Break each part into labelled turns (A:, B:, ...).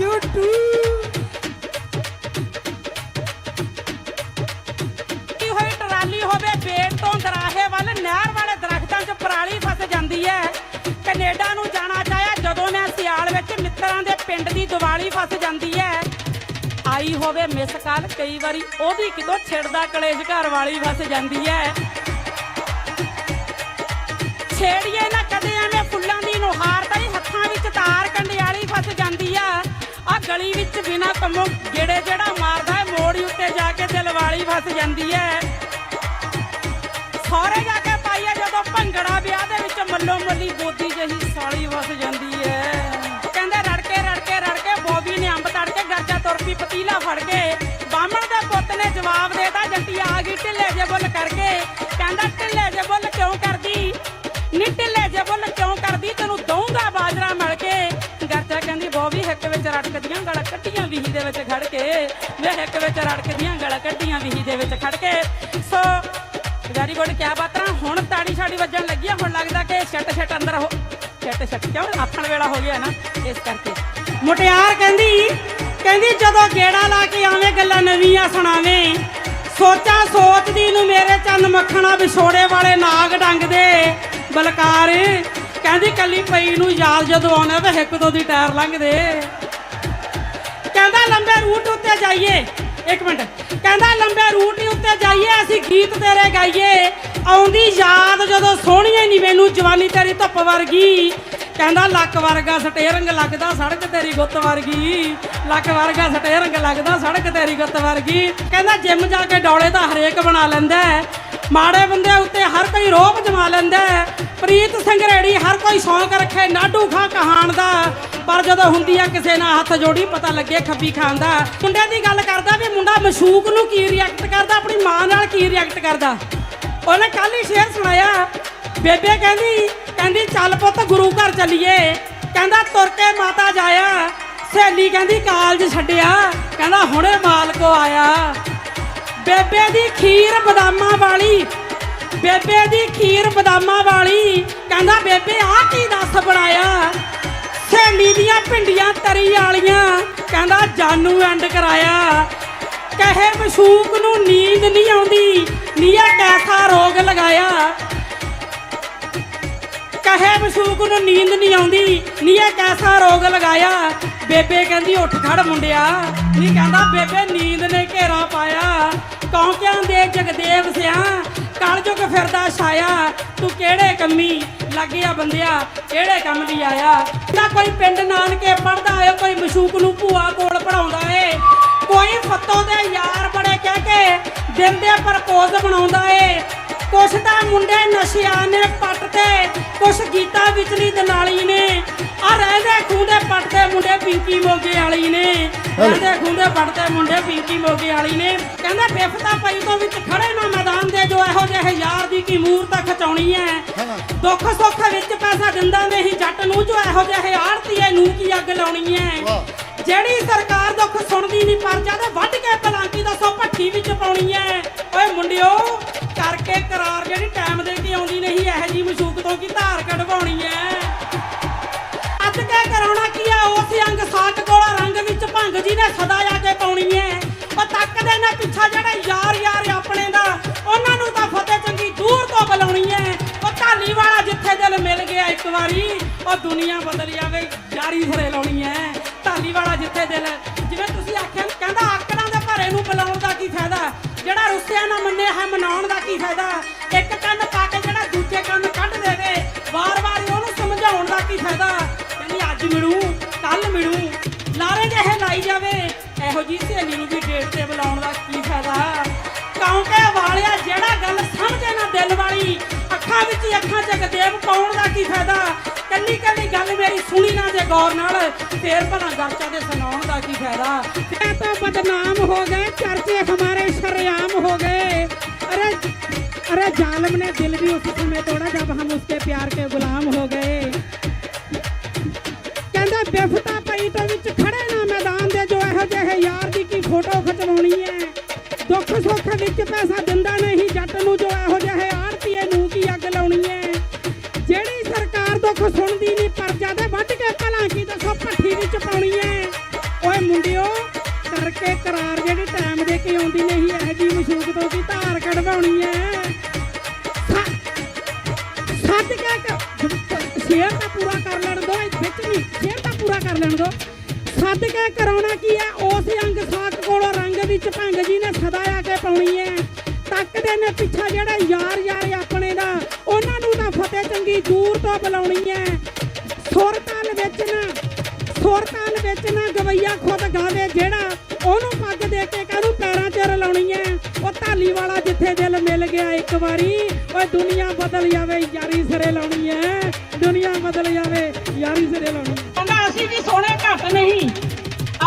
A: You
B: ਕੀ ਹੋਈ? Trolley ਹੋਵੇ ਬੇਟ ਤੋਂ ਦਰਾਹੇ ਵੱਲ, ਨਹਿਰ ਵਾਲੇ ਦਰਖਤਾਂ 'ਚ ਪਰਾਲੀ ਫਸ ਜਾਂਦੀ ਹੈ। ਕੈਨੇਡਾ ਨੂੰ ਜਾਣਾ ਚਾਹਿਆ, ਜਦੋਂ ਮੈਂ ਸਿਆਲ ਵਿੱਚ ਮਿੱਤਰਾਂ ਦੇ ਪਿੰਡ ਦੀ ਦੀਵਾਲੀ ਫਸ ਜਾਂਦੀ ਹੈ। ਆਈ ਹੋਵੇ ਮਿਸ ਕਾਲ, ਕਈ ਵਾਰੀ ਉਹ ਵੀ ਕਿਤੋਂ ਛਿੜਦਾ ਕਲੇਸ਼ ਘਰ ਵਾਲੀ ਫਸ ਜਾਂਦੀ ਹੈ। ਛੇੜੀਏ ਨਾ ਵਿੱਚ ਗੇੜੇ ਜਿਹੜਾ ਮਾਰਦਾ ਹੈ, ਮੋੜੀ ਉੱਤੇ ਜਾ ਕੇ ਦਿਲ ਵਾਲੀ ਫਸ ਜਾਂਦੀ ਹੈ। ਸਹੁਰੇ ਜਾ ਕੇ ਪਾਈਏ ਜਦੋਂ ਭੰਗੜਾ ਵਿਆਹ ਦੇ ਵਿੱਚ ਮੱਲੋ ਮੱਲੀ ਗੋਦੀ ਜਹੀ ਸਾਲੀ ਵਸ ਜਾਂਦੀ ਹੈ। ਕਹਿੰਦੇ ਰੜਕੇ ਰੜਕੇ ਰੜਕੇ ਬੋਬੀ ਨੇ ਅੰਬ ਤੜ ਕੇ ਗਰਜਾ ਤੁਰ ਪਈ, ਪਤੀਲਾ ਫੜ ਕੇ। ਬਾਹਮਣ ਦੇ ਪੁੱਤ ਨੇ ਜਵਾਬ ਦੇਤਾ, ਜੱਟੀ ਆ ਗਈ, ਢਿੱਲੇ ਜੇ ਬੁੱਲ ਕਰਕੇ। ਕਹਿੰਦਾ, ਢਿੱਲੇ ਜੇ ਬੁੱਲ ਕਿਉਂ ਕਰਦੀ? ਨੀ ਢਿੱਲੇ ਜੇ ਬੁੱਲ ਕਿਉਂ ਕਰਦੀ? ਤੈਨੂੰ ਦਊਂਗਾ ਬਾਜਰਾ ਮਿਲ ਕੇ। ਗਰਜਾ ਕਹਿੰਦੀ ਬੋਬੀ ਹਿੱਕ ਵਿੱਚ ਰੜਕਦੀਆਂ ਗਲ ਕੱਟੀਆਂ ਵੀਹੀ ਦੇ ਵਿੱਚ ਖੜ ਕੇ ਵੇ ਵਿੱਚ ਰੜਕਦੀਆਂ ਗਲ ਕੱਟੀਆਂ ਵੀਹੀ ਦੇ ਵਿੱਚ ਖੜ ਕੇ। ਸੋ ਵੈਰੀ ਗੁੱਡ ਕਿਆ ਬਾਤਾਂ? ਹੁਣ ਤਾੜੀ ਛਾੜੀ ਵੱਜਣ ਲੱਗੀ ਆ, ਹੁਣ ਲੱਗਦਾ ਕਿ ਛੱਟ ਛੱਟ ਅੰਦਰ ਹੋ ਛੱਟ ਛੱਟ ਕਿਉਂ? ਆਥਣ ਵੇਲਾ ਹੋ ਗਿਆ ਨਾ, ਇਸ ਕਰਕੇ। ਮੁਟਿਆਰ ਕਹਿੰਦੀ ਕਹਿੰਦੀ ਜਦੋਂ ਗੇੜਾ ਲਾ ਕੇ ਆਵੇਂ, ਗੱਲਾਂ ਨਵੀਆਂ ਸੁਣਾਵੇਂ, ਸੋਚਾਂ ਸੋਚਦੀ ਨੂੰ ਮੇਰੇ ਚੰਨ ਮੱਖਣਾ ਵਿਛੋੜੇ ਵਾਲੇ ਨਾਗ ਡੰਗ ਦੇ। ਬਲਕਾਰ ਕਹਿੰਦੀ, ਕੱਲੀ ਪਈ ਨੂੰ ਯਾਦ ਜਦੋਂ ਆਉਣਾ ਤਾਂ ਇੱਕ ਦੋ ਦੀ ਟਾਇਰ ਲੰਘਦੇ। ਕਹਿੰਦਾ, ਲੰਬੇ ਰੂਟ ਉੱਤੇ ਜਾਈਏ। ਇੱਕ ਮਿੰਟ। ਕਹਿੰਦਾ, ਲੰਬੇ ਰੂਟ ਉੱਤੇ ਜਾਈਏ, ਅਸੀਂ ਗੀਤ ਤੇਰੇ ਗਾਈਏ। ਆਉਂਦੀ ਯਾਦ ਜਦੋਂ ਸੋਹਣੀਏ ਨੀ, ਮੈਨੂੰ ਜਵਾਨੀ ਤੇਰੀ ਧੁੱਪ ਵਰਗੀ। ਕਹਿੰਦਾ, ਲੱਕ ਵਰਗਾ ਸਟੇਰਿੰਗ ਲੱਗਦਾ ਸੜਕ ਤੇਰੀ ਗੁੱਤ ਵਰਗੀ। ਲੱਕ ਵਰਗਾ ਸਟੇਰਿੰਗ ਲੱਗਦਾ ਸੜਕ ਤੇਰੀ ਗੁੱਤ ਵਰਗੀ। ਕਹਿੰਦਾ, ਜਿੰਮ ਜਾ ਕੇ ਡੌਲੇ ਤਾਂ ਹਰੇਕ ਬਣਾ ਲੈਂਦਾ ਮਾੜੇ ਬੰਦੇ ਉੱਤੇ ਹਰ ਕੋਈ ਰੋਪ ਜਮਾ ਲੈਂਦਾ ਪ੍ਰੀਤ ਸਿੰਘ ਰੇੜੀ ਹਰ ਕੋਈ ਸ਼ੌਂਕ ਰੱਖੇ, ਨਾਡੂ ਖਾਂ ਕਹਾਣ ਦਾ। ਪਰ ਜਦੋਂ ਹੁੰਦੀ ਆ ਕਿਸੇ ਨਾਲ ਹੱਥ ਜੋੜੀ, ਪਤਾ ਲੱਗੇ ਖੱਬੀ ਖਾਨ ਦਾ। ਮੁੰਡੇ ਦੀ ਗੱਲ ਕਰਦਾ ਵੀ ਮੁੰਡਾ ਮਸ਼ੂਕ ਨੂੰ ਕੀ ਰਿਐਕਟ ਕਰਦਾ, ਆਪਣੀ ਮਾਂ ਨਾਲ ਕੀ ਰਿਐਕਟ ਕਰਦਾ। ਉਹਨੇ ਕੱਲ ਹੀ ਸ਼ੇਰ ਸੁਣਾਇਆ, ਬੇਬੇ ਕਹਿੰਦੀ ਕਹਿੰਦੀ, ਚੱਲ ਪੁੱਤ ਗੁਰੂ ਘਰ ਚੱਲੀਏ। ਕਹਿੰਦਾ, ਤੁਰ ਕੇ ਮਾਤਾ ਜਾਇਆ। ਸਹੇਲੀ ਕਹਿੰਦੀ, ਕਾਲਜ ਛੱਡਿਆ। ਕਹਿੰਦਾ, ਹੁਣੇ ਮਾਲਕੋ ਆਇਆ। ਬੇਬੇ ਦੀ ਖੀਰ ਬਦਾਮਾਂ ਵਾਲੀ, ਬੇਬੇ ਦੀ ਖੀਰ ਬਦਾਮਾਂ ਵਾਲੀ। ਕਹਿੰਦਾ, ਬੇਬੇ, ਆਹ ਕੀ ਦੱਸ ਬਣਾਇਆ? ਸਹੇਲੀ ਦੀਆਂ ਭਿੰਡੀਆਂ ਤਰੀ ਵਾਲੀਆਂ, ਕਹਿੰਦਾ ਜਾਨੂ ਐਂਡ ਕਰਾਇਆ। ਕਹੇ ਮਸ਼ੂਕ ਨੂੰ ਨੀਂਦ ਨਹੀਂ ਆਉਂਦੀ, ਨੀਆ ਕੈਸਾ ਰੋਗ ਲਗਾਇਆ। ਕਹੇ ਮਸ਼ੂਕ ਨੂੰ ਨੀਂਦ ਨਹੀਂ ਆਉਂਦੀ ਨੀਏ ਕੈਸਾ ਰੋਗ ਲਗਾਇਆ। ਬੇਬੇ ਕਹਿੰਦੀ, ਉੱਠ ਖੜ ਮੁੰਡਿਆ। ਨਹੀਂ ਕਹਿੰਦਾ, ਬੇਬੇ ਨੀਂਦ ਨੇ ਘੇਰਾ ਪਾਇਆ। ਕੌਂਕਿਆਂ ਦੇ ਜਗਦੇਵ ਸਿਆ ਕਲਯੁਗ ਫਿਰਦਾ ਛਾਇਆ, ਤੂੰ ਕਿਹੜੇ ਕੰਮੀ ਲੱਗਿਆ ਬੰਦਿਆ, ਕਿਹੜੇ ਕੰਮ ਲਈ ਆਇਆ? ਨਾ ਕੋਈ ਪਿੰਡ ਨਾਨਕੇ ਪੜਦਾ ਏ, ਕੋਈ ਮਸ਼ੂਕ ਨੂੰ ਭੂਆ ਕੋਲ ਪੜਾਉਂਦਾ ਏ। ਕੋਈ ਫੱਤੋਂ ਦੇ ਯਾਰ ਬੜੇ ਕਹਿ ਕੇ ਦਿਲ ਦੇ ਪ੍ਰਪੋਜ਼ ਬਣਾਉਂਦਾ ਏ। ਕੁਛ ਤਾਂ ਮੁੰਡੇ ਨਸ਼ਿਆਂ ਨੇ ਪੱਟ ਤੇ ਕੁਛ ਗੀਤਾਂ ਵਿਚਲੀ ਦਲਾਲੀ ਨੇ। ਆ ਰਹਿੰਦੇ ਖੂੰਦੇ ਪੱਟਦੇ ਮੁੰਡੇ ਪਿੰਕੀ ਮੋਗੇ ਵਾਲੀ ਨੇ। ਰਹਿੰਦੇ ਖੂੰਦੇ ਪੱਟਦੇ ਮੁੰਡੇ ਪਿੰਕੀ ਮੋਗੇ ਵਾਲੀ ਨੇ। ਕਹਿੰਦਾ ਬਿਫਤਾ ਪਈ ਤੋਂ ਵਿੱਚ ਖੜੇ ਨਾ ਮੈਦਾਨ ਦੇ ਜੋ ਇਹੋ ਜਿਹੇ ਯਾਰ ਦੀ ਕੀ ਮੂਰਤ ਖਚਾਉਣੀ ਐ। ਦੁੱਖ ਸੁੱਖ ਵਿੱਚ ਪੈਸਾ ਦਿੰਦਾ ਨਹੀਂ ਜੱਟ ਨੂੰ ਜੋ ਇਹੋ ਜਿਹੇ ਆੜਤੀਏ ਨੂੰ ਕੀ ਅੱਗ ਲਾਉਣੀ ਐ। ਜਿਹੜੀ ਸਰਕਾਰ ਦੁੱਖ ਸੁਣਦੀ ਨਹੀਂ, ਪਰ ਜਦ ਵੱਢ ਕੇ ਪਲਾਂਕੀ ਦਾ ਸੋ ਭੱਠੀ ਵਿੱਚ ਪਾਉਣੀ ਐ ਓਏ ਮੁੰਡਿਓ, ਕਰਕੇ ਕਰਾਰ ਜਿਹੜੀ ਟਾਈਮ ਦੇ ਕੇ ਆਉਂਦੀ ਨਹੀਂ, ਇਹੋ ਜੀ ਮਸ਼ੂਕ ਤੋਂ ਕੀ ਧਾਰ ਕਢਵਾਉਣੀ ਐ ਅੱਜ ਕੇ ਕਰਾਉਣਾ ਕੀ ਆ, ਉਸ ਅੰਗ ਸਾਕ ਕੋਲਾ ਰੰਗ ਵਿੱਚ ਭੰਗ ਜੀ ਨੇ ਸਦਾ ਜਾ ਕੇ ਪਾਉਣੀ ਐ ਉਹ ਤੱਕਦੇ ਨਾ ਪਿੱਛਾ ਜਿਹੜਾ ਯਾਰ ਯਾਰ ਆਪਣੇ ਦਾ, ਉਹਨਾਂ ਨੂੰ ਤਾਂ ਫਤਿਹ ਚੰਗੀ ਦੂਰ ਤੋਂ ਬੁਲਾਉਣੀ ਐ ਉਹ ਢਾਲੀ ਵਾਲਾ ਜਿੱਥੇ ਦਿਲ ਮਿਲ ਗਿਆ ਇੱਕ ਵਾਰੀ, ਉਹ ਦੁਨੀਆ ਇਹੋ ਜੀ ਸਹੇਲੀ ਨੂੰ ਵੀ ਡੇਟ ਤੇ ਬੁਲਾਉਣ ਦਾ ਕੀ ਫਾਇਦਾ ਕੌਂਕੇ ਵਾਲਿਆ ਜਿਹੜਾ ਗੱਲ ਸਮਝੇ ਨਾ ਦਿਲ ਵਾਲੀ ਅੱਖਾਂ ਵਿੱਚ ਹੀ ਅੱਖਾਂ ਚ ਗਦੇਵ ਪਾਉਣ ਦਾ ਕੀ ਫਾਇਦਾ ਕੱਲੀ ਕੱਲੀ ਗੱਲ ਮੇਰੀ ਸੁਣੀ ਨਾ ਜੇ ਗੌਰ ਨਾਲ ਫੇਰ ਭਲਾ ਗਰਚਾ ਦੇ ਸੁਣਾਉਣ ਦਾ ਕੀ ਫਾਇਦਾ ਇਹ ਤਾਂ ਬਦਨਾਮ ਹੋ ਗਏ ਚਰਚੇ ਹਮਾਰੇ ਸ਼ਰੇਆਮ ਹੋ ਗਏ अरे अरे जालम ने दिल भी उसी समय तोड़ा जब हम उसके प्यार के गुलाम हो गए ਕਹਿੰਦਾ ਬਿਫਤਾ ਪਈ ਤੋਂ ਇਹੋ ਜਿਹੇ ਯਾਰ ਦੀ ਕੀ ਫੋਟੋ ਖਚਵਾਉਣੀ ਹੈ? ਦੁੱਖ ਸੁੱਖ ਵਿੱਚ ਪੈਸਾ ਦਿੰਦਾ ਨਹੀਂ, ਜੱਟ ਨੂੰ ਜੋ ਇਹੋ ਜਿਹੇ ਆਰਤੀਏ ਨੂੰ ਕੀ ਅੱਗ ਲਾਉਣੀ ਐ ਜਿਹੜੀ ਸਰਕਾਰ ਦੁੱਖ ਸੁਣਦੀ ਨਹੀਂ, ਪਰਜਾ ਦੇ ਵੱਢ ਕੇ ਭਲਾ ਕੀ ਦੱਸੋ ਭੱਠੀ ਵਿੱਚ ਪਾਉਣੀ ਐ ਓਏ ਮੁੰਡਿਓ ਕਰਕੇ ਕਰਾਰ ਜਿਹੜੀ ਟਾਈਮ ਦੇ ਕੇ ਆਉਂਦੀ ਨਹੀਂ, ਇਹ ਜੀ ਮਸ਼ੂਕ ਤੋਂ ਕੀ ਧਾਰ ਕਢਵਾਉਣੀ ਹੈ? ਸੱਜ ਕੇ ਸ਼ੇਰ ਤਾਂ ਪੂਰਾ ਕਰ ਲੈਣ ਦੋ ਵਿੱਚ ਨਹੀਂ ਸ਼ੇਰ ਤਾਂ ਪੂਰਾ ਕਰ ਲੈਣ ਦੋ। ਕੇ ਕਰਾਉਣਾ ਕੀ ਹੈ ਉਸ ਅੰਗ ਸਾਕ ਕੋਲੋਂ ਰੰਗ ਵਿੱਚ ਭੰਗ ਜੀ ਨੇ ਸਦਾ ਆ ਕੇ ਪਾਉਣੀ ਹੈ ਤੱਕਦੇ ਨੇ ਪਿੱਛਾ ਜਿਹੜਾ ਯਾਰ ਯਾਰ ਆਪਣੇ ਦਾ, ਉਹਨਾਂ ਨੂੰ ਤਾਂ ਫਤਿਹ ਚੰਗੀ ਦੂਰ ਤੋਂ ਬੁਲਾਉਣੀ ਹੈ ਸੁਰ ਤਾਲ ਵਿੱਚ ਨਾ ਸੁਰ ਤਾਲ ਵਿੱਚ ਨਾ ਗਵਈਆ ਖੁਦ ਗਾਵੇ ਜਿਹੜਾ, ਉਹਨੂੰ ਪੱਗ ਦੇ ਕੇ ਕਾਹਨੂੰ ਪੈਰਾਂ 'ਚ ਰਲਾਉਣੀ ਐ। ਉਹ ਢਾਲੀ ਵਾਲਾ ਜਿੱਥੇ ਦਿਲ ਮਿਲ ਗਿਆ ਇੱਕ ਵਾਰੀ, ਓਏ ਦੁਨੀਆ ਬਦਲ ਜਾਵੇ, ਯਾਰੀ ਸਿਰੇ ਲਾਉਣੀ ਐ। ਦੁਨੀਆ ਬਦਲ ਜਾਵੇ, ਯਾਰੀ ਸਿਰੇ ਲਾਉਣੀ ਐ।
A: ਵੀ ਸੋਹਣੇ ਘੱਟ ਨਹੀਂ।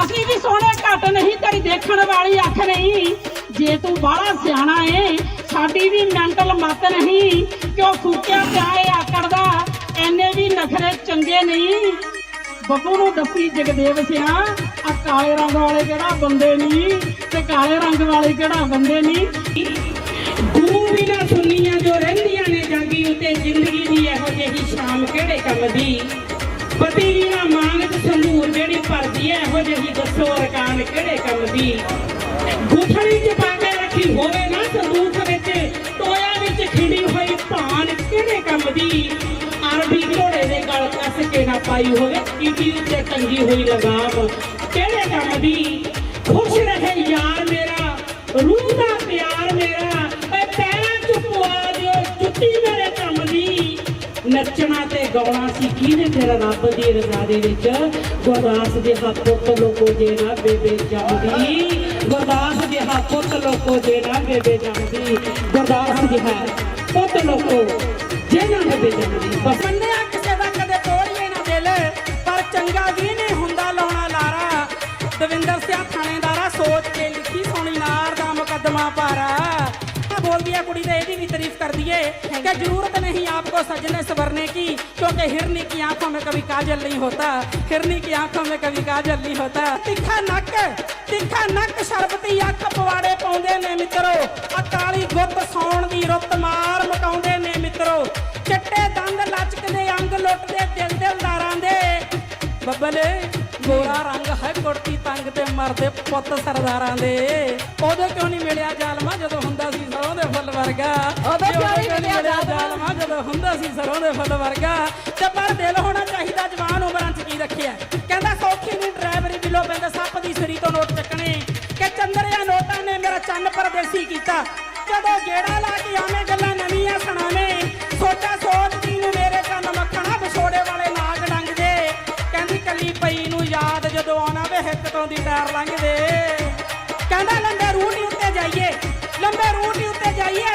A: ਅਸੀਂ ਵੀ ਸੋਹਣੇ ਘੱਟ ਨਹੀਂ, ਤੇਰੀ ਦੇਖਣ ਵਾਲੀ ਅੱਖ ਨਹੀਂ। ਜੇ ਤੂੰ ਬਾਹਲਾ ਸਿਆਣਾ ਏ, ਸਾਡੀ ਵੀ ਮੈਂਟਲ ਮਤ ਨਹੀਂ। ਕਿਉਂ ਫੂਕਿਆ ਪਿਆ ਏ ਆਕੜ ਦਾ? ਐਨੇ ਵੀ ਨਖਰੇ ਚੰਗੇ ਨਹੀਂ। ਬੱਬੂ ਨੂੰ ਦੱਸੀ ਜਗਦੇਵ ਸਿਆ ਆ ਕਾਲੇ ਰੰਗ ਵਾਲੇ ਕਿਹੜਾ ਬੰਦੇ ਨਹੀਂ ਤੇ ਕਾਲੇ ਰੰਗ ਵਾਲੇ ਕਿਹੜਾ ਬੰਦੇ ਨਹੀਂ
B: ਗੁਰੂ ਨਾ ਸੁਨੀਆਂ ਜੋ ਰਹਿੰਦੀਆਂ ਨੇ, ਜਾਗੀ ਉਤੇ ਜ਼ਿੰਦਗੀ ਦੀ ਇਹੋ ਜਿਹੀ ਸ਼ਾਮ ਕਿਹੜੇ ਕੰਮ ਦੀ? ਪਤੀ ਵੀ ਨਾ ਮੰਗ ਤੇ ਜਿਹੜੀ ਭਰਦੀ ਐ ਇਹੋ ਜਿਹੀ ਦੱਸੋ ਰਕਾਨ ਕਿਹੜੇ ਕੰਮ ਦੀ? ਗੁੱਠੜੀ ਚ ਪਾ ਕੇ ਰੱਖੀ ਹੋਵੇ ਨਾ ਸੰਦੂਕ ਵਿੱਚ, ਟੋਇਆ ਵਿੱਚ ਖਿੜੀ ਹੋਈ ਭਾਨ ਕਿਹੜੇ ਕੰਮ ਦੀ? ਅਰਬੀ ਘੋੜੇ ਦੇ ਗਲ ਕੱਸ ਕੇ ਨਾ ਪਾਈ ਹੋਵੇ ਕੀਟੀ ਉੱਤੇ ਟੰਗੀ ਹੋਈ ਲਗਾਮ, ਕਿਹੜੇ ਕੰਮ ਦੀ? ਖੁਸ਼ ਰਹੇ ਯਾਰ ਮੇਰਾ, ਰੂਹ ਦਾ ਪਿਆਰ ਮੇਰਾ ਏ ਪੈਰਾਂ ਚ ਪਵਾ ਦਿਓ, ਜੁੱਤੀ ਮੇਰੇ ਨੱਚਣਾ ਤੇ ਗਾਉਣਾ ਸੀ, ਕਿਹਦੇ ਫਿਰ ਰੱਬ ਦੀ ਰਜ਼ਾ ਦੇ ਵਿੱਚ? ਗੁਰਦਾਸ ਦੇ ਹੱਥੋਂ ਲੋਕੋ ਜੇ ਨਾ ਬੇਬੇ ਜੰਮਦੀ। ਗੁਰਦਾਸ ਦੇ ਹੱਥੋਂ ਲੋਕੋ ਜੇ ਨਾ ਬੇਬੇ ਜੰਮਦੀ। ਗੁਰਦਾਸ ਜੀ ਹੈ ਪੁੱਤ ਲੋਕੋ ਜੇ ਨਾ। ਬੇਬੇ ਜੰਮਦੀ ਪਰ ਚੰਗਾ ਵੀ ਨਹੀਂ ਹੁੰਦਾ ਲਾਉਣਾ ਲਾਰਾ। ਦਵਿੰਦਰ ਸਿਆ ਥਾਣੇਦਾਰਾ ਸੋਚ ਕੇ ਲਿਖੀ ਸੋਣੀ ਦਾ ਮੁਕੱਦਮਾ ਪਾਰਾ। ਬੋਲਦੀ ਆ ਕੁੜੀ ਤੇ ਇਹਦੀ ਵੀ कर दिए कि जरूरत नहीं आपको सजने सवरने की क्योंकि हिरनी की आंखों में कभी काजल नहीं होता हिरनी की आंखों में कभी काजल नहीं होता ਤਿੱਖਾ ਨੱਕ ਤਿੱਖਾ ਨੱਕ ਸ਼ਰਬਤੀ ਅੱਖ ਪਵਾੜੇ ਪਾਉਂਦੇ ਨੇ ਮਿੱਤਰੋ ਆ ਕਾਲੀ ਗੁੱਤ ਸੌਣ ਦੀ ਰੁੱਤ ਮਾਰ ਮਕਾਉਂਦੇ ਨੇ ਮਿੱਤਰੋ ਚਿੱਟੇ ਦੰਦ ਲਚਕਦੇ ਅੰਗ ਲੁੱਟਦੇ ਦਿਲ ਦਿਲਦਾਰਾਂ ਦੇ ਬੱਬਲੇ ਗੋਰਾ ਰੰਗ ਹੈ ਕੁੜਤੀ ਤੰਗ ਤੇ ਮਰਦੇ ਪੁੱਤ ਸਰਦਾਰਾਂ ਦੇ ਉਦੋਂ ਕਿਉਂ ਨਹੀਂ ਮਿਲਿਆ ਜ਼ਾਲਮਾ ਜਦੋਂ ਹੁੰਦਾ ਸੀ ਸਰੋਂ ਦੇ ਫੁੱਲ ਵਰਗਾ
C: ਉਦੋਂ ਮਿਲਿਆ ਜ਼ਾਲਮਾ?
B: ਜ਼ਾਲਮਾ ਜਦੋਂ ਹੁੰਦਾ ਸੀ ਸਰੋਂ ਦੇ ਫੁੱਲ ਵਰਗਾ। ਤੇ ਪਰ ਦਿਲ ਹੋਣਾ ਚਾਹੀਦਾ ਜਵਾਨ ਉਮਰਾਂ 'ਚ ਕੀ ਰੱਖਿਆ ਕਹਿੰਦਾ ਸੌਖੀ ਨਹੀਂ ਡਰਾਈਵਰੀ ਬਿਲੋ ਪੈਂਦਾ ਸੱਪ ਦੀ ਸਰੀ ਤੋਂ ਨੋਟ ਚੱਕਣੇ। ਕਿ ਚੰਦਰਿਆ ਨੋਟਾਂ ਨੇ ਮੇਰਾ ਚੰਨ ਪਰਦੇਸੀ ਕੀਤਾ। ਜਦੋਂ ਗੇੜਾ ਲਾ ਕੇ ਆਵੇਂ ਗੱਲਾਂ ਨਵੀਆਂ ਸੁਣਾਵੇਂ। ਸੋਚਾ ਸੋਚਦੀ ਨੂੰ ਮੇਰੇ ਕੰਨ ਮੱਖਣਾ ਵਿਛੋੜੇ ਵਾਲੇ ਨਾਗ ਡੰਗ ਦੇ ਕਹਿੰਦੀ ਕੱਲੀ ਪਈ ਨੂੰ ਯਾਦ ਜਦੋਂ ਆਉਣਾ ਵੇ ਹਿੱਕ ਤੋਂ ਦੀ ਟਾਇਰ ਲੰਘਦੇ। ਕਹਿੰਦਾ ਲੰਬੇ ਰੂਟ ਉੱਤੇ ਜਾਈਏ ਲੰਬੇ ਰੂਟ ਉੱਤੇ ਜਾਈਏ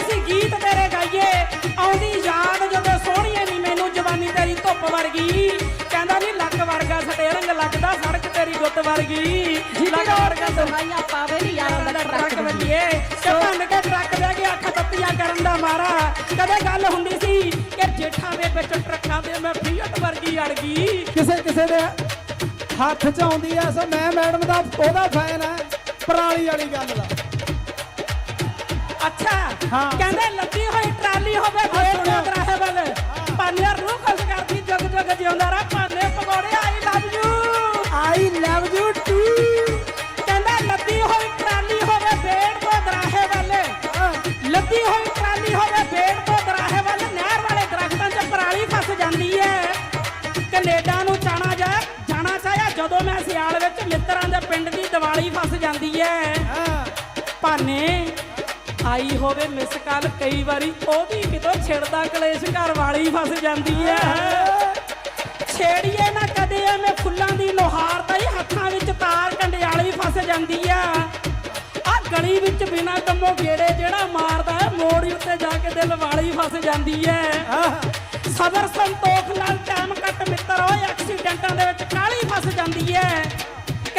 C: ਦਵਾਈਆਂ ਪਾਵੇ ਯਾਰ
B: ਦਾ ਟਰੱਕ ਵੱਜੀਏ ਕਿ ਭੰਨ ਕੇ ਟਰੱਕ ਬਹਿ ਗਿਆ ਅੱਖ ਤੱਤੀਆਂ ਕਰਨ ਦਾ ਮਾਰਾ। ਕਦੇ ਗੱਲ ਹੁੰਦੀ ਸੀ ਕਿ ਜੇਠਾਂ ਦੇ ਵਿੱਚ ਟਰੱਕਾਂ ਦੇ ਮੈਂ ਫੀਟ ਵਰਗੀ ਅੜ ਗਈ।
D: ਕਿਸੇ ਕਿਸੇ ਦੇ ਹੱਥ 'ਚ ਆਉਂਦੀ ਐ ਸੋ ਮੈਂ ਮੈਡਮ ਦਾ ਉਹਦਾ ਫੈਨ ਐ ਪਰਾਲੀ ਵਾਲੀ ਗੱਲ ਦਾ।
B: ਅੱਛਾ
D: ਹਾਂ।
B: ਕਹਿੰਦੇ ਲੱਦੀ ਹੋਈ ਟਰਾਲੀ ਹੋਵੇ ਫੇਰ। ਤੇ ਰਹੇ ਬਲ? ਪਾਨੇ ਰੂਹ ਖੁਸ਼ ਕਰਦੀ ਜਗ ਜਗ ਜਿਉਂਦਾ ਰਾ ਪਾਨੇ ਪਕੌੜੇ I love you I love you ਪਿੰਡ ਦੀ ਫਸ ਜਾਂਦੀ ਐ। ਭਾਨੇ, ਆਈ ਹੋਵੇ ਮਿਸ ਕਾਲ ਕਈ ਵਾਰੀ ਉਹਦੀ ਕਿਤੋਂ ਛਿੜਦਾ ਕਲੇਸ਼ ਘਰ ਵਾਲੀ ਫਸ ਜਾਂਦੀ ਐ। ਛੇੜੀਏ ਨਾ ਕਦੇ ਐਵੇਂ ਫੁੱਲਾਂ ਦੀ ਲੋਹਾਰ ਤਾਂ ਹੀ ਹੱਥਾਂ ਵਿੱਚ ਤਾਰ ਕੰਡਿਆਲੀ ਫਸ ਜਾਂਦੀ ਆ ਆ ਗਲੀ ਵਿੱਚ ਬਿਨਾ ਕੰਮੋਂ ਗੇੜੇ ਜਿਹੜਾ ਮਾਰਦਾ ਹੈ ਮੋੜੀ ਉੱਤੇ ਜਾ ਕੇ ਦਿਲ ਵਾਲੀ ਫਸ ਜਾਂਦੀ ਐ। ਸਬਰ ਸੰਤੋਖ ਨਾਲ ਟਾਈਮ ਕੱਟ ਮਿੱਤਰ ਓਏ ਐਕਸੀਡੈਂਟਾਂ ਦੇ ਵਿੱਚ ਕਾਲੀ ਫਸ ਜਾਂਦੀ ਐ।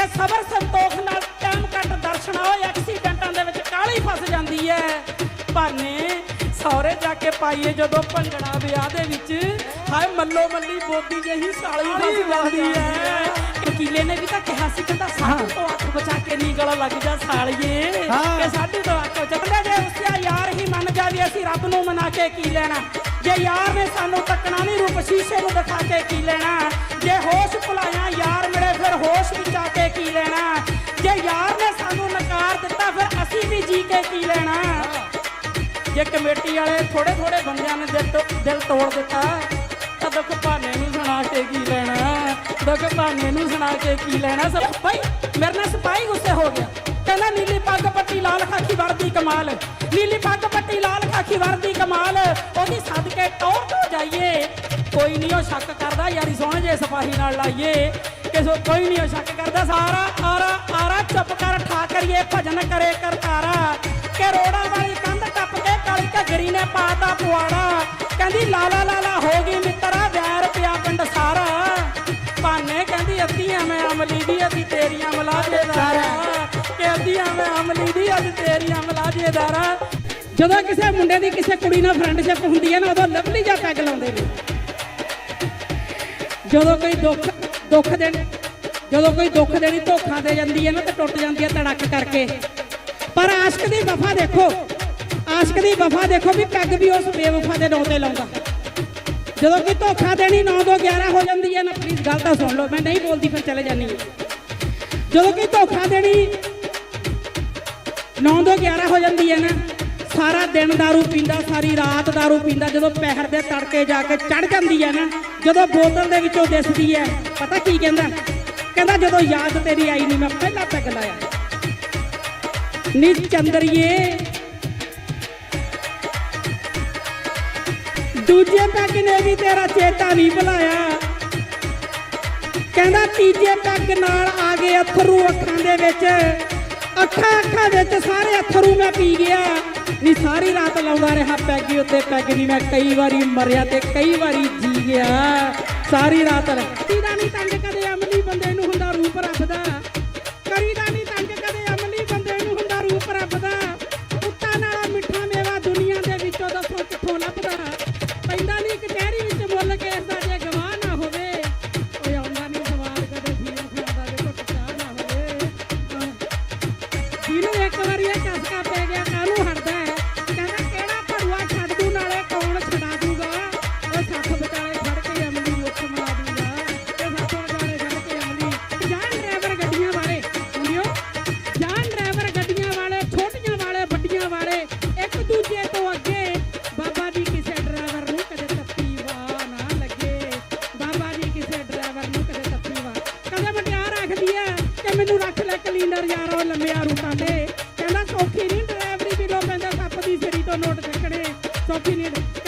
B: ਕਿ ਸਬਰ ਸੰਤੋਖ ਨਾਲ ਟਾਈਮ ਕੱਟ ਦਰਸ਼ਨ ਓਏ ਐਕਸੀਡੈਂਟਾਂ ਦੇ ਵਿੱਚ ਕਾਲੀ ਫਸ ਜਾਂਦੀ ਐ। ਭਾਨੇ ਸੌਰੇ ਜਾ ਕੇ ਪਾਈਏ ਜਦੋਂ ਭੰਗੜਾ ਵਿਆਹ ਦੇ ਵਿੱਚ। ਹਾਏ ਮੱਲੋ ਮੱਲੀ ਬੋਦੀ ਜਿਹੀ ਸਾਲੀ ਫਸ ਜਾਂਦੀ ਐ। ਵਕੀਲੇ ਨੇ ਵੀ ਤਾਂ ਕਿਹਾ ਸੀ ਕਹਿੰਦਾ ਸਾਡੇ ਤੋਂ ਅੱਖ ਬਚਾ ਕੇ ਨੀ ਗਲਾ ਲੱਗ ਜਾ ਸਾਲੀਏ।
D: ਹਾਂ।
B: ਕਿ ਸਾਡੇ ਤੋਂ ਅੱਖ ਬਚਾ ਜੇ ਉਸਿਆ ਯਾਰ ਹੀ ਮੰਨ ਜਾਵੇ ਅਸੀਂ ਰੱਬ ਨੂੰ ਮਨਾ ਕੇ ਕੀ ਲੈਣਾ। ਜੇ ਯਾਰ ਨੇ ਸਾਨੂੰ ਤੱਕਣਾ ਨਹੀਂ ਰੂਪ ਸ਼ੀਸ਼ੇ ਨੂੰ ਦਿਖਾ ਕੇ ਕੀ ਲੈਣਾ। ਜੇ ਹੋਸ਼ ਭੁਲਾਇਆ ਯਾਰ ਫਿਰ ਹੋਸ਼ ਵਿੱਚ ਆ ਕੇ ਕੀ ਲੈਣਾ? ਜੇ ਯਾਰ ਨੇ ਸਾਨੂੰ ਨਕਾਰ ਦਿੱਤਾ, ਫਿਰ ਅਸੀਂ ਵੀ ਜੀ ਕੇ ਕੀ ਲੈਣਾ? ਜੇ ਕਮੇਟੀ ਵਾਲੇ ਥੋੜੇ ਥੋੜੇ ਬੰਦਿਆਂ ਨੇ ਦਿਲ ਤੋਂ ਦਿਲ ਤੋੜ ਦਿੱਤਾ, ਤਾਂ ਦੁੱਖ ਭਾਨੇ ਨੂੰ ਸੁਣਾ ਕੇ ਕੀ ਲੈਣਾ? ਦੇਖ ਭਾਨੇ ਨੂੰ ਸੁਣਾ ਕੇ ਕੀ ਲੈਣਾ? ਸਭ ਭਾਈ, ਮੇਰੇ ਨਾਲ ਸਿਪਾਹੀ ਗੁੱਸੇ ਹੋ ਗਿਆ। ਕਹਿੰਦਾ, ਨੀਲੀ ਪੱਗ ਪੱਟੀ ਲਾਲ ਖਾਕੀ ਵਰਦੀ ਕਮਾਲ। ਨੀਲੀ ਪੱਗ ਪੱਟੀ ਲਾਲ ਖਾਕੀ ਵਰਦੀ ਕਮਾਲ। ਉਹਦੀ ਸਦਕੇ ਟੌਰ ਤੋਂ ਜਾਈਏ। ਕੋਈ ਨਹੀਂ ਉਹ ਸ਼ੱਕ ਕਰਦਾ, ਯਾਰੀ ਸੋਹਣੇ ਜੇ ਸਿਪਾਹੀ ਨਾਲ ਲਾਈਏ। ਕਿਸੇ ਕੋਈ ਨਹੀਂ ਉਹ ਸ਼ੱਕ ਕਰਦਾ, ਸਾਰਾ ਆਰਾ ਆਰਾ ਚੁੱਪ ਕਰ, ਠਾ ਕਰੀਏ, ਭਜਨ ਕਰੇ ਕਰਤਾਰਾ। ਕਿ ਰੋੜਾ ਵਾਲੀ ਕੰਧ ਟੱਪ ਕੇ ਕਾਲੀ ਘਗਰੀ ਨੇ ਪਾਤਾ ਪੁਆੜਾ। ਕਹਿੰਦੀ, ਲਾਲਾ ਲਾਲਾ ਹੋ ਗਈ ਮਿੱਤਰਾ, ਵੈਰ ਪਿਆ ਪਿੰਡ ਸਾਰਾ। ਭਾਨੇ ਕਹਿੰਦੀ, ਅੱਧੀਆਂ ਮੈਂ ਅਮਲੀ ਦੀ, ਅੱਧੀ ਤੇਰੀਆਂ ਮਲਾਜੇਦਾਰਾ ਕਿ ਅੱਧੀਆਂ ਮੈਂ ਅਮਲੀ ਦੀ ਅਸੀਂ ਤੇਰੀਆਂ ਮਲਾਜੇਦਾਰਾ ਜਦੋਂ ਕਿਸੇ ਮੁੰਡੇ ਦੀ ਕਿਸੇ ਕੁੜੀ ਨਾਲ ਫਰੈਂਡਸ਼ਿਪ ਹੁੰਦੀ ਹੈ ਨਾ, ਉਦੋਂ ਲਵਲੀ ਜਿਹਾ ਪੈਗ ਲਾਉਂਦੇ ਨੇ। ਜਦੋਂ ਕੋਈ ਦੁੱਖ ਦੁੱਖ ਦੇਣ ਜਦੋਂ ਕੋਈ ਦੁੱਖ ਦੇਣੀ ਧੋਖਾ ਦੇ ਜਾਂਦੀ ਹੈ ਨਾ ਤੇ ਟੁੱਟ ਜਾਂਦੀ ਹੈ ਧੜਕ ਕਰਕੇ ਪਰ ਆਸ਼ਕ ਦੀ ਵਫਾ ਦੇਖੋ ਆਸ਼ਕ ਦੀ ਵਫਾ ਦੇਖੋ ਵੀ ਪੈਗ ਵੀ ਉਸ ਬੇਵਫਾ ਦੇ ਨਾਂ ਤੇ ਲਾਉਂਦਾ ਜਦੋਂ ਕੋਈ ਧੋਖਾ ਦੇਣੀ 9 ਤੋਂ 11 ਹੋ ਜਾਂਦੀ ਹੈ ਨਾ ਪਲੀਜ਼ ਗੱਲ ਤਾਂ ਸੁਣ ਲਓ ਮੈਂ ਨਹੀਂ ਬੋਲਦੀ ਫਿਰ ਚਲੇ ਜਾਨੀ ਹਾਂ ਜਦੋਂ ਕੋਈ ਧੋਖਾ ਦੇਣੀ 9 ਤੋਂ 11 ਹੋ ਜਾਂਦੀ ਹੈ ਨਾ ਸਾਰਾ ਦਿਨ दारू ਪੀਂਦਾ ਸਾਰੀ ਰਾਤ दारू ਪੀਂਦਾ ਜਦੋਂ ਪਹਿਰ ਦੇ ਤੜਕੇ ਜਾ ਕੇ ਚੜ ਜਾਂਦੀ ਹੈ ਨਾ ਜਦੋਂ ਬੋਤਲ ਦੇ ਵਿੱਚੋਂ ਦਿਸਦੀ ਹੈ, ਪਤਾ ਕੀ ਕਹਿੰਦਾ? ਕਹਿੰਦਾ, ਜਦੋਂ ਯਾਦ ਤੇਰੀ ਆਈ ਨਹੀਂ ਮੈਂ ਪਹਿਲਾਂ ਪੈਗ ਲਾਇਆ। ਨੀ ਚੰਦਰੀਏ, ਦੂਜੇ ਪੈਗ ਨੇ ਵੀ ਤੇਰਾ ਚੇਤਾ ਨਹੀਂ ਭੁਲਾਇਆ। ਕਹਿੰਦਾ, ਤੀਜੇ ਪੈਗ ਨਾਲ ਆ ਗਏ ਅਥਰੂ ਅੱਖਾਂ ਦੇ ਵਿੱਚ। ਅੱਖਾਂ ਅੱਖਾਂ ਵਿੱਚ ਸਾਰੇ ਅਥਰੂ ਮੈਂ ਪੀ ਗਿਆ। ਨੀ ਸਾਰੀ ਰਾਤ ਲਾਉਂਦਾ ਰਿਹਾ ਪੈਗੀ ਉੱਤੇ, ਪੈਗ ਨਹੀਂ ਮੈਂ ਕਈ ਵਾਰੀ ਮਰਿਆ ਤੇ ਕਈ ਵਾਰੀ ਜੀ ਗਿਆ। ਸਾਰੀ ਰਾਤ ਤੀਦਾ ਨਹੀਂ ਤੰਗ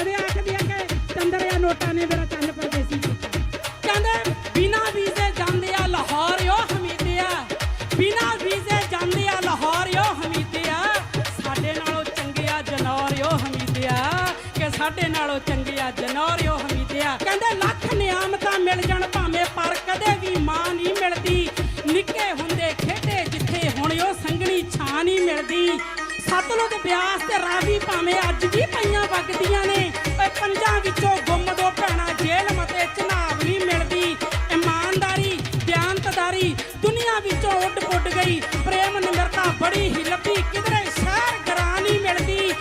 B: ਨਹੀਂ ਕਦੇ ਆਖਦੀ ਕਿ ਚੰਦਰਿਆ ਨੋਟਾਂ ਨੇ ਮੇਰਾ ਚੰਨ ਪਰਦੇਸੀ ਕੀਤਾ। ਕਹਿੰਦੇ, ਬਿਨਾ ਵੀਜ਼ੇ ਜਾਂਦੇ ਆ ਲਾਹੌਰ, ਓ ਹਮੀਦਿਆ ਬਿਨਾ ਵੀਜ਼ੇ ਜਾਂਦੇ ਆ ਲਾਹੌਰ, ਓ ਹਮੀਦਿਆ ਸਾਡੇ ਨਾਲੋਂ ਚੰਗੇ ਜਨੌਰ, ਓ ਹਮੀਦਿਆ ਕਿ ਸਾਡੇ ਨਾਲੋਂ ਚੰਗੇ ਆ ਜਨੌਰ, ਓ ਹਮੀਦਿਆ ਕਹਿੰਦੇ, ਲੱਖ ਨਿਆਮਤਾਂ ਮਿਲ ਜਾਣ ਭਾਵੇਂ ਪਰ ਕਦੇ ਵੀ ਮਾਂ ਨਹੀਂ ਮਿਲਦੀ। ਨਿੱਕੇ ਹੁੰਦੇ ਖੇਡੇ ਜਿੱਥੇ ਹੁਣ ਉਹ ਸੰਗਣੀ ਛਾਂ ਨਹੀਂ ਮਿਲਦੀ। ਸਤਲੁਜ ਬਿਆਸ ਤੇ ਰਾਵੀ ਭਾਵੇਂ ਅੱਜ ਵੀ ਹੀ ਲੱਭੀ ਕਿਧਰੇ ਸ਼ਹਿਰ ਗਰਾਂ ਨਹੀਂ ਮਿਲਦੀ।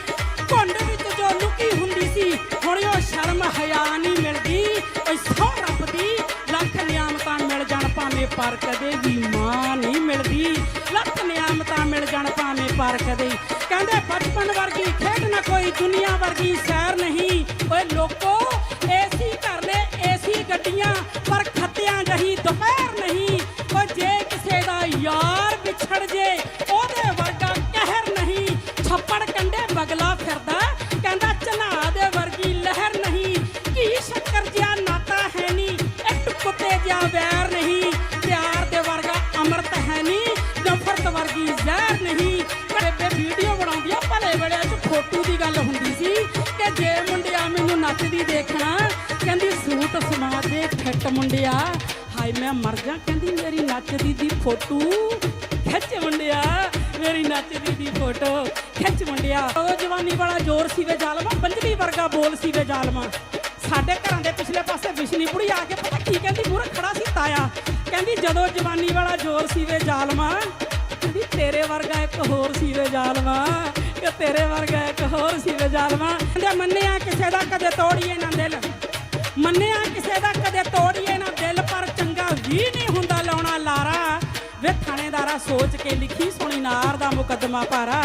B: ਘੁੰਡ ਵਿੱਚ ਜੋ ਲੁਕੀ ਹੁੰਦੀ ਸੀ, ਹੁਣ ਉਹ ਸ਼ਰਮ ਹਿਆ ਨਹੀਂ ਮਿਲਦੀ। ਓਏ ਸੌ ਰੱਬ ਦੀ ਲੱਖ ਨਿਆਮਤਾਂ ਮਿਲ ਜਾਣ, ਭਾਵੇਂ ਪਰ ਕਦੇ ਵੀ ਮਾਂ ਨਹੀਂ ਮਿਲਦੀ। ਲੱਖ ਨਿਆਮਤਾਂ ਮਿਲ ਜਾਣ, ਭਾਵੇਂ ਪਰ ਕਦੇ ਕਹਿੰਦੇ, ਬਚਪਨ ਵਰਗੀ ਖੇਡ ਨਾ ਕੋਈ, ਦੁਨੀਆ ਵਰਗੀ ਸੈਰ ਚ ਦੀ ਗੱਲ ਹੁੰਦੀ ਸੀ ਕਿ ਜੇ ਮੁੰਡਿਆ ਮੈਨੂੰ ਨੱਚਦੀ ਦੇਖਣਾ, ਕਹਿੰਦੀ ਸੂਟ ਸਮਾ ਦੇ ਫਿੱਟ ਮੁੰਡਿਆ। ਹਾਏ, ਮੈਂ ਮਰ ਜਾ, ਕਹਿੰਦੀ ਮੇਰੀ ਨੱਚਦੀ ਦੀ ਫੋਟੋ। ਖਿੱਚ ਮੁੰਡਿਆ, ਮੇਰੀ ਨੱਚਦੀ ਦੀ ਫੋਟੋ। ਖਿੱਚ ਮੁੰਡਿਆ। ਉਹ ਜਵਾਨੀ ਵਾਲਾ ਜ਼ੋਰ ਸੀ ਵੇ ਜ਼ਾਲਮਾ ਬੰਜਲੀ ਵਰਗਾ ਬੋਲ ਸੀ ਵੇ ਜ਼ਾਲਮਾ। ਸਾਡੇ ਘਰਾਂ ਦੇ ਪਿਛਲੇ ਪਾਸੇ ਵਿਸ਼ਨੀ ਬੁੜੀ ਆ ਕੇ ਪਤਾ ਕੀ ਕਹਿੰਦੀ, ਮੂਹਰੇ ਖੜਾ ਸੀ ਤਾਇਆ। ਕਹਿੰਦੀ, ਜਦੋਂ ਜਵਾਨੀ ਵਾਲਾ ਜ਼ੋਰ ਸੀ ਵੇ ਜ਼ਾਲਮਾ, ਕਹਿੰਦੀ ਤੇਰੇ ਵਰਗਾ ਇੱਕ ਹੋਰ ਸੀ ਵੇ ਜ਼ਾਲਮਾ। ਕਿ ਤੇਰੇ ਵਰਗਾ ਇੱਕ ਹੋਰ ਸੀ ਵੇ ਜ਼ਾਲਮਾ ਕਹਿੰਦੇ ਮੰਨਿਆ ਕਿਸੇ ਦਾ ਕਦੇ ਤੋੜੀਏ ਨਾ ਦਿਲ। ਮੰਨਿਆ ਕਿਸੇ ਦਾ ਕਦੇ ਤੋੜੀਏ ਨਾ ਦਿਲ, ਪਰ ਚੰਗਾ ਵੀ ਨਹੀਂ ਹੁੰਦਾ ਲਾਉਣਾ ਲਾਰਾ। ਵੇ ਥਾਣੇਦਾਰਾ ਸੋਚ ਕੇ ਲਿਖੀ ਸੋਣੀ ਨਾਰ ਦਾ ਮੁਕੱਦਮਾ ਭਾਰਾ